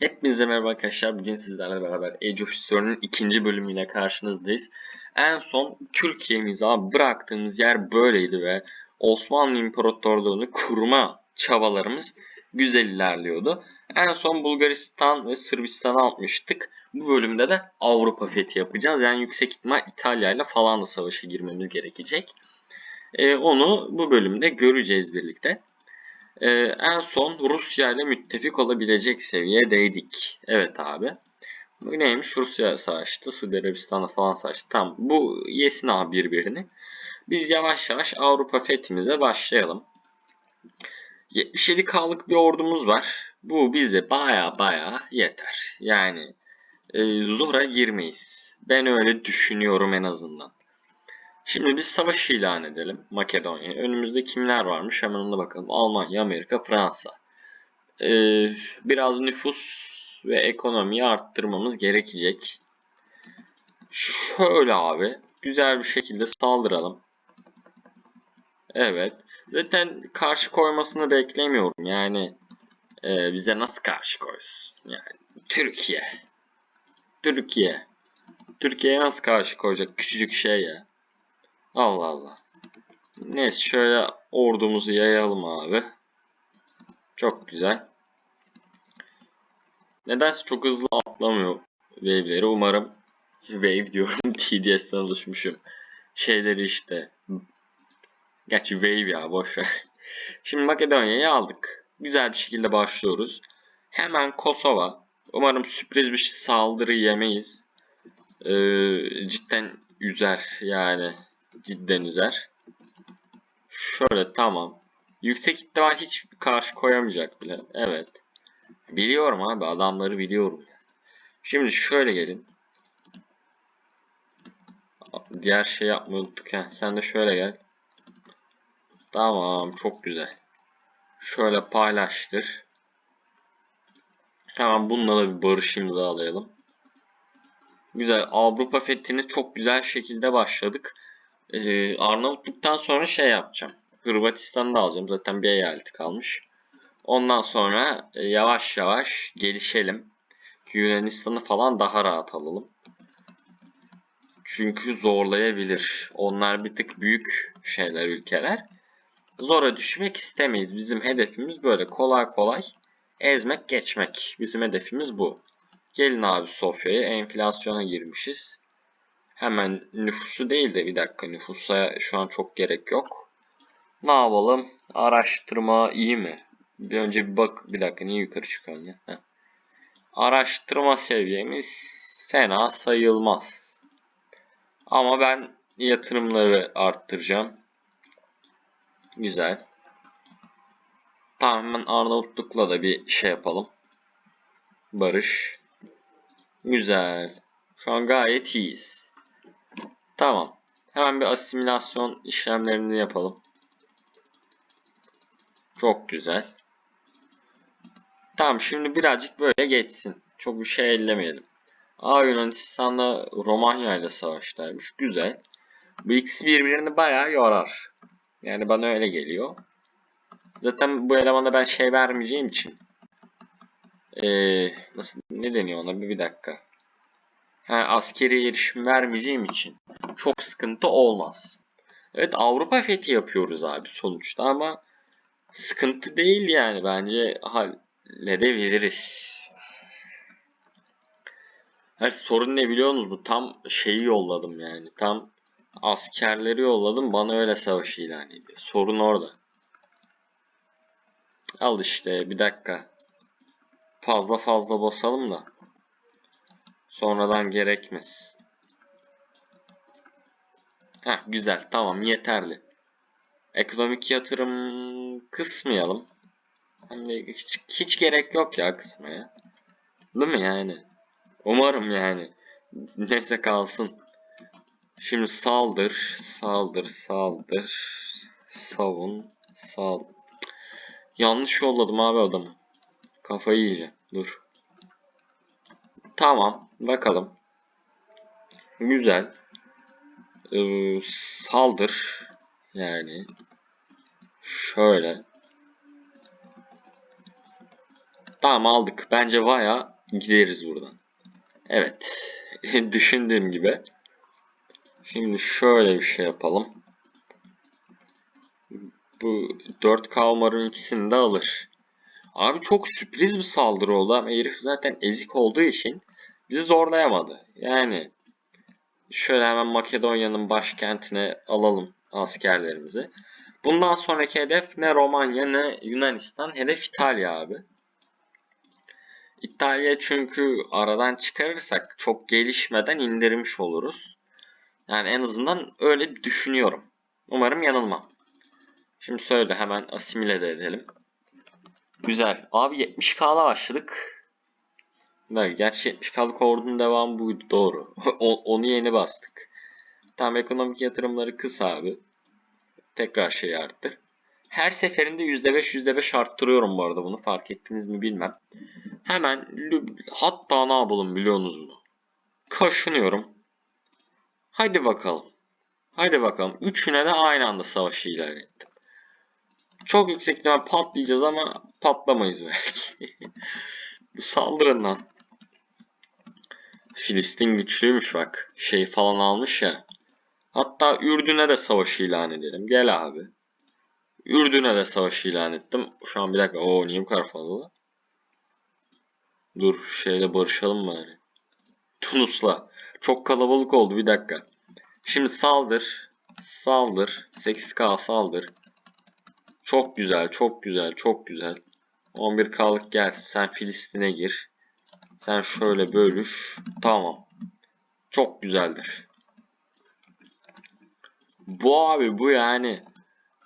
Hepinize merhaba arkadaşlar. Bugün sizlerle beraber Age of History'nin ikinci bölümüyle karşınızdayız. En son Türkiye'mize bıraktığımız yer böyleydi ve Osmanlı İmparatorluğu'nu kurma çabalarımız güzel ilerliyordu. En son Bulgaristan ve Sırbistan'ı atmıştık. Bu bölümde de Avrupa fethi yapacağız. Yani yüksek ihtimal İtalya ile falan da savaşa girmemiz gerekecek. Ee, onu bu bölümde göreceğiz birlikte. Ee, en son Rusya ile müttefik olabilecek seviyedeydik. Evet abi. Bu neymiş? Rusya savaştı. Suudi Arabistan'la falan savaştı. Tamam. Bu yesin abi birbirini. Biz yavaş yavaş Avrupa fethimize başlayalım. 77K'lık bir ordumuz var. Bu bize baya baya yeter. Yani e, zora girmeyiz. Ben öyle düşünüyorum en azından. Şimdi biz savaş ilan edelim Makedonya. Önümüzde kimler varmış hemen ona bakalım. Almanya, Amerika, Fransa. Ee, biraz nüfus ve ekonomiyi arttırmamız gerekecek. Şöyle abi güzel bir şekilde saldıralım. Evet. Zaten karşı koymasını beklemiyorum. Yani e, bize nasıl karşı koysun? Yani Türkiye. Türkiye. Türkiye'ye nasıl karşı koyacak? Küçücük şey ya. Allah Allah. Neyse şöyle ordumuzu yayalım abi. Çok güzel. Nedense çok hızlı atlamıyor wave'leri. Umarım wave diyorum TDS'den alışmışım. Şeyleri işte. Gerçi wave ya boşver. Şimdi Makedonya'yı aldık. Güzel bir şekilde başlıyoruz. Hemen Kosova. Umarım sürpriz bir saldırı yemeyiz. Ee, cidden üzer yani cidden üzer. Şöyle tamam. Yüksek ihtimal hiç karşı koyamayacak bile. Evet. Biliyorum abi adamları biliyorum. Şimdi şöyle gelin. Diğer şey yapmayı unuttuk ya. Sen de şöyle gel. Tamam çok güzel. Şöyle paylaştır. Hemen bununla da bir barış imzalayalım. Güzel. Avrupa fethine çok güzel şekilde başladık. Ee, Arnavutluk'tan sonra şey yapacağım. Hırvatistan'ı da alacağım. Zaten bir eyaleti kalmış. Ondan sonra e, yavaş yavaş gelişelim. Yunanistan'ı falan daha rahat alalım. Çünkü zorlayabilir. Onlar bir tık büyük şeyler ülkeler. Zora düşmek istemeyiz. Bizim hedefimiz böyle kolay kolay ezmek geçmek. Bizim hedefimiz bu. Gelin abi Sofya'ya enflasyona girmişiz. Hemen nüfusu değil de bir dakika nüfusa şu an çok gerek yok. Ne yapalım? Araştırma iyi mi? Bir önce bir bak bir dakika niye yukarı çıkıyor ya? Araştırma seviyemiz fena sayılmaz. Ama ben yatırımları arttıracağım. Güzel. Tamam Arnavutluk'la da bir şey yapalım. Barış. Güzel. Şu an gayet iyiyiz. Tamam. Hemen bir asimilasyon işlemlerini yapalım. Çok güzel. Tamam şimdi birazcık böyle geçsin. Çok bir şey ellemeyelim. Aa Yunanistan'da Romanya ile savaştaymış. Güzel. Bu ikisi birbirini bayağı yorar. Yani bana öyle geliyor. Zaten bu elemana ben şey vermeyeceğim için. Ee, nasıl ne deniyor ona bir, bir dakika. Ha, askeri erişim vermeyeceğim için çok sıkıntı olmaz. Evet Avrupa fethi yapıyoruz abi sonuçta ama sıkıntı değil yani bence halledebiliriz. Her sorun ne biliyor musunuz? Bu tam şeyi yolladım yani. Tam askerleri yolladım bana öyle savaş ilan ediyor. Sorun orada. Al işte bir dakika. Fazla fazla basalım da. Sonradan gerekmez. Heh, güzel tamam yeterli. Ekonomik yatırım kısmayalım. Hani hiç, hiç gerek yok ya kısmaya. Değil mi yani? Umarım yani. Neyse kalsın. Şimdi saldır, saldır, saldır. Savun, sal. Yanlış yolladım abi adamı. Kafayı yiyeceğim. Dur. Tamam. Bakalım. Güzel. Ee, saldır. Yani. Şöyle. Tamam aldık. Bence baya gideriz buradan. Evet. Düşündüğüm gibi. Şimdi şöyle bir şey yapalım. Bu 4K umarım ikisini de alır. Abi çok sürpriz bir saldırı oldu ama herif zaten ezik olduğu için bizi zorlayamadı. Yani şöyle hemen Makedonya'nın başkentine alalım askerlerimizi. Bundan sonraki hedef ne Romanya ne Yunanistan. Hedef İtalya abi. İtalya çünkü aradan çıkarırsak çok gelişmeden indirmiş oluruz. Yani en azından öyle düşünüyorum. Umarım yanılmam. Şimdi söyle hemen asimile de edelim. Güzel. Abi 70k'la başladık. Gerçi 70k'lık ordunun devamı buydu. Doğru. Onu yeni bastık. Tam ekonomik yatırımları kıs abi. Tekrar şey arttır. Her seferinde %5 %5 arttırıyorum bu arada bunu. Fark ettiniz mi bilmem. Hemen hatta ne yapalım biliyorsunuz mu? Kaşınıyorum. Hadi bakalım. Hadi bakalım. Üçüne de aynı anda savaşı ilan ettim. Çok yüksek patlayacağız ama patlamayız belki. Saldırın lan. Filistin güçlüymüş bak. Şey falan almış ya. Hatta Ürdün'e de savaşı ilan edelim. Gel abi. Ürdün'e de savaşı ilan ettim. Şu an bir dakika. Oo niye bu kadar fazla? Dur şeyle barışalım bari. Tunus'la. Çok kalabalık oldu bir dakika. Şimdi saldır. Saldır. 8K saldır. Çok güzel, çok güzel, çok güzel. 11K'lık gelsin. Sen Filistin'e gir. Sen şöyle bölüş. Tamam. Çok güzeldir. Bu abi bu yani.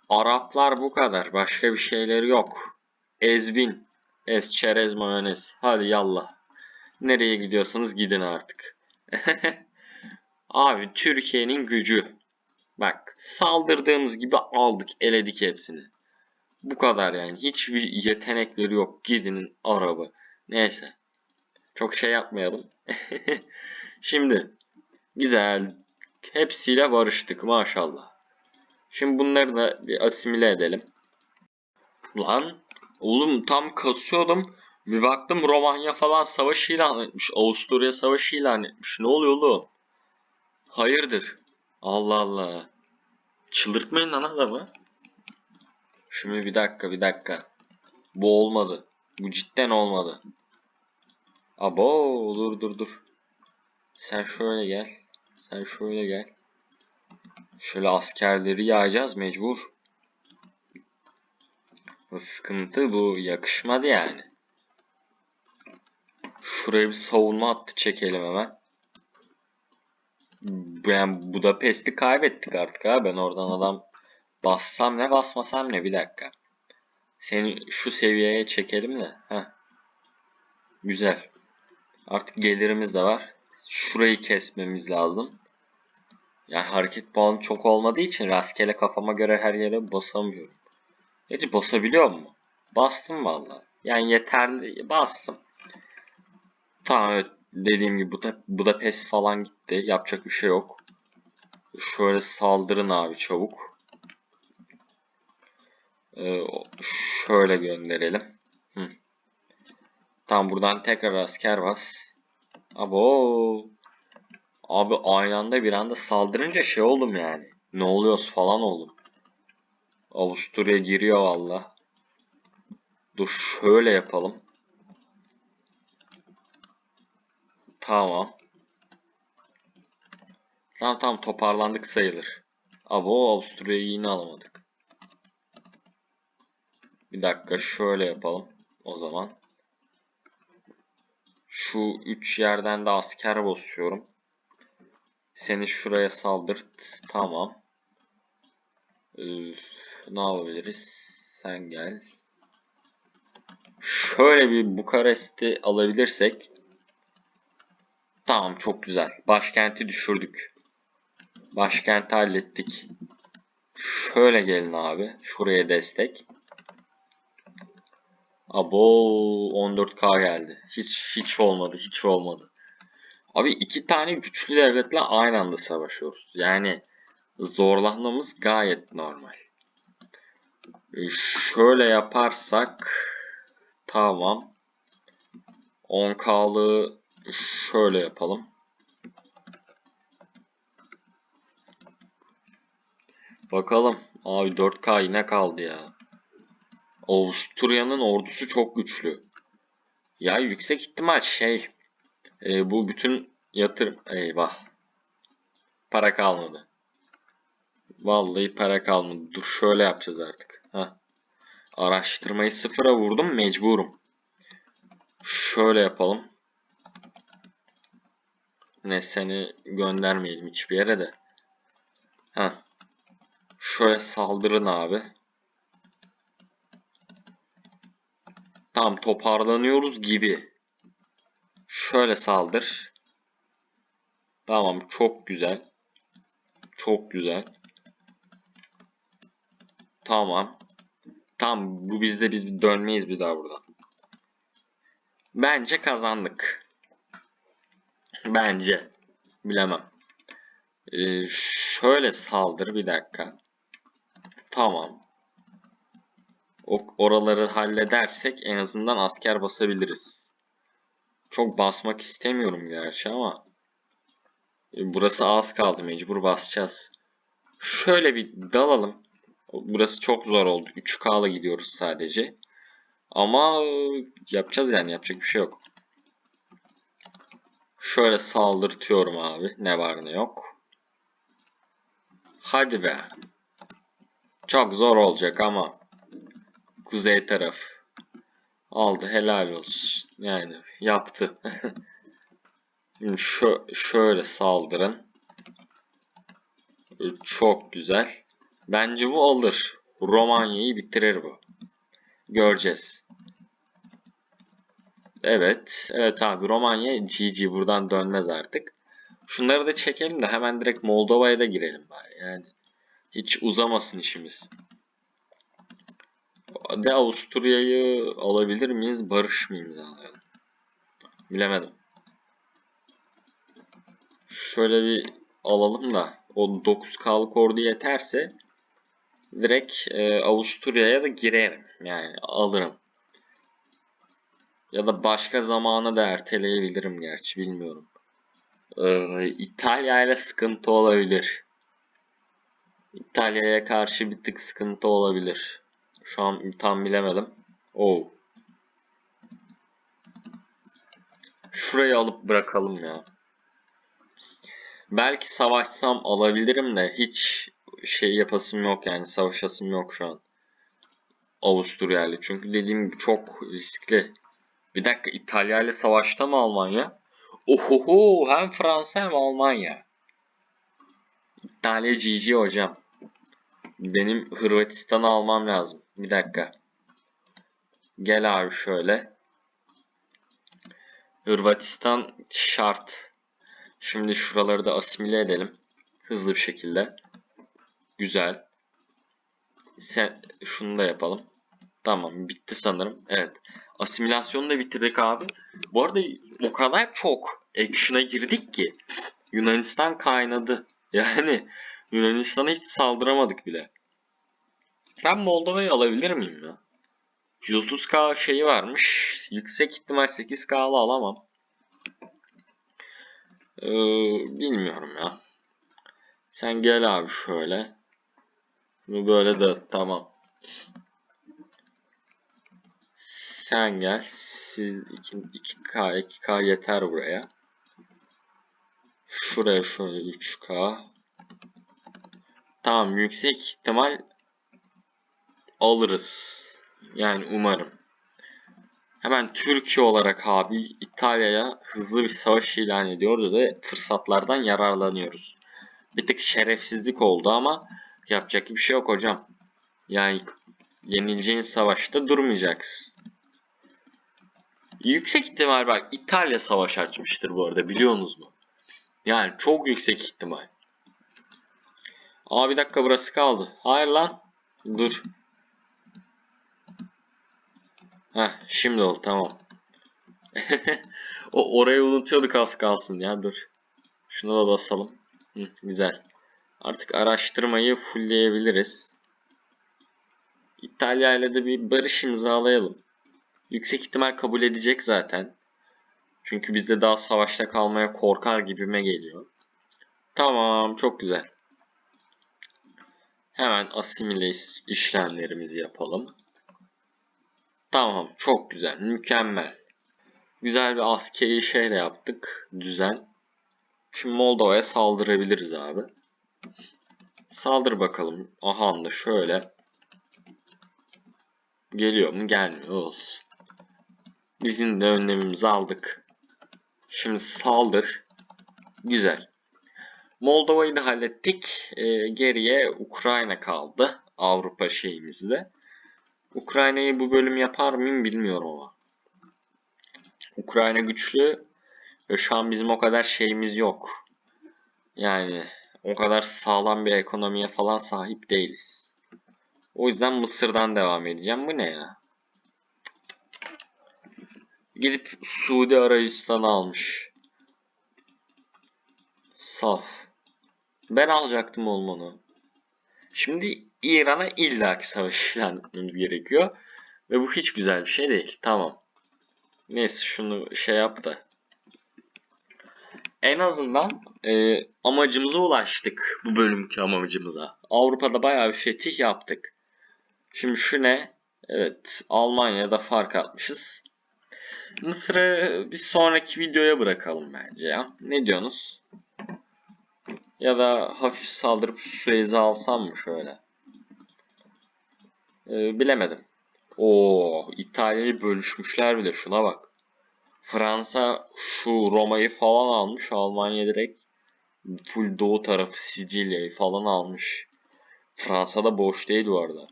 Araplar bu kadar. Başka bir şeyleri yok. Ezbin. Ez çerez mayonez. Hadi yallah. Nereye gidiyorsanız gidin artık. abi Türkiye'nin gücü. Bak saldırdığımız gibi aldık eledik hepsini. Bu kadar yani. Hiçbir yetenekleri yok. Gidin araba. Neyse. Çok şey yapmayalım. Şimdi güzel. Hepsiyle barıştık maşallah. Şimdi bunları da bir asimile edelim. Lan oğlum tam kasıyordum. Bir baktım Romanya falan savaş ilan etmiş. Avusturya savaşı ilan etmiş. Ne oluyor oğlum? Hayırdır? Allah Allah. Çıldırtmayın lan adamı. Şimdi bir dakika bir dakika. Bu olmadı. Bu cidden olmadı. Abo dur dur dur. Sen şöyle gel. Sen şöyle gel. Şöyle askerleri yağacağız mecbur. Bu sıkıntı bu yakışmadı yani. Şuraya bir savunma hattı çekelim hemen. Ben Budapest'i kaybettik artık ha. Ben oradan adam bassam ne basmasam ne bir dakika. Seni şu seviyeye çekelim de. Heh. Güzel. Artık gelirimiz de var. Şurayı kesmemiz lazım. Yani hareket puanı çok olmadığı için rastgele kafama göre her yere basamıyorum. Peki basabiliyor mu? Bastım valla. Yani yeterli bastım. Tamam evet dediğim gibi bu da Budapest falan gitti. Yapacak bir şey yok. Şöyle saldırın abi çabuk. Ee, şöyle gönderelim. Hı. Tamam buradan tekrar asker bas. Abo. Abi aynı anda bir anda saldırınca şey oldum yani. Ne oluyoruz falan oldum. Avusturya giriyor valla. Dur şöyle yapalım. Tamam. Tamam tamam toparlandık sayılır. Abo Avusturya'yı yine alamadık. Bir dakika şöyle yapalım. O zaman. Şu üç yerden de asker basıyorum. Seni şuraya saldırt. Tamam. Ee, ne yapabiliriz? Sen gel. Şöyle bir Bukarest'i alabilirsek. Tamam çok güzel. Başkenti düşürdük. Başkenti hallettik. Şöyle gelin abi. Şuraya destek. Abo 14k geldi. Hiç hiç olmadı. Hiç olmadı. Abi iki tane güçlü devletle aynı anda savaşıyoruz. Yani zorlanmamız gayet normal. Ee, Şöyle yaparsak tamam. 10K'lı şöyle yapalım. Bakalım. Abi 4K yine kaldı ya. Avusturya'nın ordusu çok güçlü. Ya yüksek ihtimal şey. e, bu bütün yatırım. Eyvah. Para kalmadı. Vallahi para kalmadı. Dur şöyle yapacağız artık. Heh. Araştırmayı sıfıra vurdum mecburum. Şöyle yapalım. Ne seni göndermeyelim hiçbir yere de. Heh. Şöyle saldırın abi. Tam toparlanıyoruz gibi. Şöyle saldır. Tamam çok güzel. Çok güzel. Tamam. Tam bu bizde biz dönmeyiz bir daha buradan. Bence kazandık. Bence. Bilemem. Ee, şöyle saldır bir dakika. Tamam. Oraları halledersek en azından asker basabiliriz. Çok basmak istemiyorum gerçi ama e, burası az kaldı mecbur basacağız. Şöyle bir dalalım. Burası çok zor oldu. 3K'la gidiyoruz sadece. Ama e, yapacağız yani yapacak bir şey yok. Şöyle saldırtıyorum abi. Ne var ne yok. Hadi be. Çok zor olacak ama. Kuzey taraf. Aldı helal olsun. Yani yaptı. Şö şöyle saldırın. Çok güzel. Bence bu alır. Romanya'yı bitirir bu. Göreceğiz. Evet. Evet abi Romanya GG buradan dönmez artık. Şunları da çekelim de hemen direkt Moldova'ya da girelim bari. Yani hiç uzamasın işimiz. De Avusturya'yı alabilir miyiz? Barış mı imzalayalım? Bilemedim. Şöyle bir alalım da o 9K'lık ordu yeterse direkt e, Avusturya'ya da girerim. Yani alırım. Ya da başka zamana da erteleyebilirim gerçi bilmiyorum. Ee, İtalya ile sıkıntı olabilir. İtalya'ya karşı bir tık sıkıntı olabilir. Şu an tam bilemedim. Oo. Şurayı alıp bırakalım ya. Belki savaşsam alabilirim de hiç şey yapasım yok yani savaşasım yok şu an. Avusturya ile. Çünkü dediğim gibi çok riskli. Bir dakika İtalya ile savaşta mı Almanya? Ohoho hem Fransa hem Almanya. İtalya GG hocam. Benim Hırvatistan'ı almam lazım. Bir dakika. Gel abi şöyle. Hırvatistan şart. Şimdi şuraları da asimile edelim. Hızlı bir şekilde. Güzel. Sen şunu da yapalım. Tamam bitti sanırım. Evet. Asimilasyonu da bitirdik abi. Bu arada o kadar çok action'a girdik ki Yunanistan kaynadı. Yani Yunanistan'a hiç saldıramadık bile. Ben Moldova'yı alabilir miyim ya? 130k şeyi varmış. Yüksek ihtimal 8k'lı alamam. Ee, bilmiyorum ya. Sen gel abi şöyle. Bu böyle de tamam. Sen gel. Siz 2, 2K 2K yeter buraya. Şuraya şöyle 3K. Tamam yüksek ihtimal alırız. Yani umarım. Hemen Türkiye olarak abi İtalya'ya hızlı bir savaş ilan ediyoruz ve fırsatlardan yararlanıyoruz. Bir tık şerefsizlik oldu ama yapacak bir şey yok hocam. Yani yenileceğin savaşta durmayacaksın. Yüksek ihtimal bak İtalya savaş açmıştır bu arada biliyorsunuz mu? Yani çok yüksek ihtimal. Aa bir dakika burası kaldı. Hayır lan. Dur. Heh şimdi oldu tamam. o orayı unutuyorduk az kalsın ya dur. Şuna da basalım. Hı, güzel. Artık araştırmayı fullleyebiliriz. İtalya ile de bir barış imzalayalım. Yüksek ihtimal kabul edecek zaten. Çünkü bizde daha savaşta kalmaya korkar gibime geliyor. Tamam çok güzel. Hemen asimile iş- işlemlerimizi yapalım. Tamam çok güzel mükemmel. Güzel bir askeri şeyle yaptık. Düzen. Şimdi Moldova'ya saldırabiliriz abi. Saldır bakalım. Aha da şöyle. Geliyor mu? Gelmiyor. Olsun. Bizim de önlemimizi aldık. Şimdi saldır. Güzel. Moldova'yı da hallettik. Ee, geriye Ukrayna kaldı. Avrupa şeyimizde. Ukrayna'yı bu bölüm yapar mıyım bilmiyorum ama. Ukrayna güçlü ve şu an bizim o kadar şeyimiz yok. Yani o kadar sağlam bir ekonomiye falan sahip değiliz. O yüzden Mısır'dan devam edeceğim. Bu ne ya? Gidip Suudi Arabistan'ı almış. Saf. Ben alacaktım olmanı. Şimdi İran'a illaki savaş ilan etmemiz gerekiyor. Ve bu hiç güzel bir şey değil. Tamam. Neyse şunu şey yap da. En azından e, amacımıza ulaştık. Bu bölümki amacımıza. Avrupa'da bayağı bir fetih yaptık. Şimdi şu ne? Evet. Almanya'da fark atmışız. Mısır'ı bir sonraki videoya bırakalım bence ya. Ne diyorsunuz? Ya da hafif saldırıp Suez'i alsam mı şöyle? Ee, bilemedim. Oo, İtalya'yı bölüşmüşler bile şuna bak. Fransa şu Roma'yı falan almış. Almanya direkt full doğu tarafı Sicilya'yı falan almış. Fransa'da boş değil bu arada.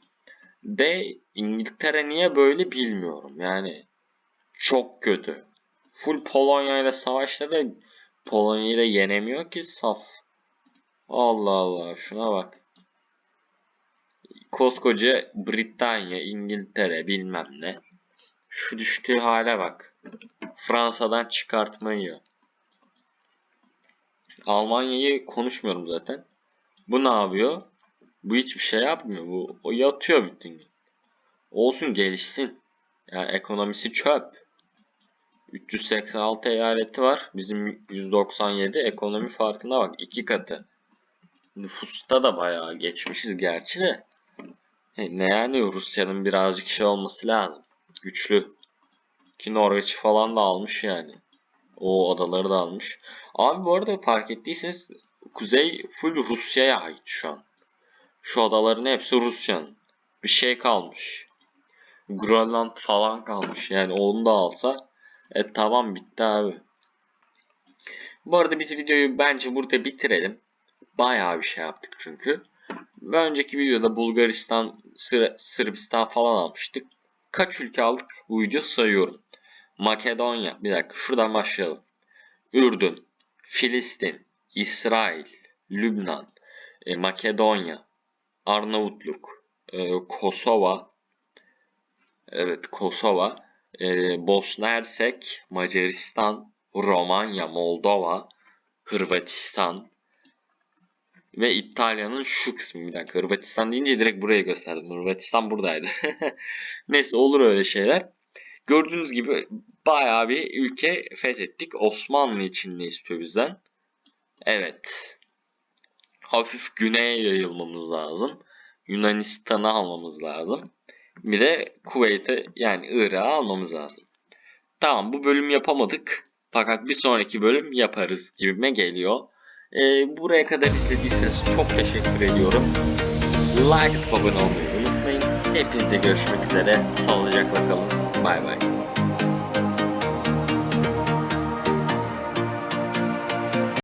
De İngiltere niye böyle bilmiyorum. Yani çok kötü. Full Polonya ile savaşta da Polonya'yı da yenemiyor ki saf. Allah Allah şuna bak. Koskoca Britanya, İngiltere bilmem ne. Şu düştüğü hale bak. Fransa'dan çıkartma. Almanya'yı konuşmuyorum zaten. Bu ne yapıyor? Bu hiçbir şey yapmıyor. Bu o yatıyor bütün gün. Olsun gelişsin. Yani ekonomisi çöp. 386 eyaleti var. Bizim 197 ekonomi farkına bak. iki katı. Nüfusta da bayağı geçmişiz gerçi de. He, Ne yani Rusya'nın birazcık şey olması lazım. Güçlü. Ki Norveç falan da almış yani. O adaları da almış. Abi bu arada fark ettiyseniz Kuzey full Rusya'ya ait şu an. Şu adaların hepsi Rusya'nın. Bir şey kalmış. Grönland falan kalmış. Yani onu da alsa e tamam bitti abi. Bu arada biz videoyu bence burada bitirelim. Bayağı bir şey yaptık çünkü. Ve önceki videoda Bulgaristan, Sır- Sırbistan falan almıştık. Kaç ülke aldık bu video sayıyorum. Makedonya, bir dakika şuradan başlayalım. Ürdün, Filistin, İsrail, Lübnan, e, Makedonya, Arnavutluk, e, Kosova, evet Kosova, e, Bosna Hersek, Macaristan, Romanya, Moldova, Hırvatistan ve İtalya'nın şu kısmı bir dakika. Hırvatistan deyince direkt buraya gösterdim. Hırvatistan buradaydı. Neyse olur öyle şeyler. Gördüğünüz gibi bayağı bir ülke fethettik. Osmanlı için ne istiyor bizden? Evet. Hafif güneye yayılmamız lazım. Yunanistan'ı almamız lazım. Bir de Kuveyt'i yani Irak'ı almamız lazım. Tamam bu bölüm yapamadık. Fakat bir sonraki bölüm yaparız gibime geliyor. Ee, buraya kadar izlediyseniz çok teşekkür ediyorum. Like abone olmayı unutmayın. Hepinize görüşmek üzere. Sağlıcakla kalın. Bay bay.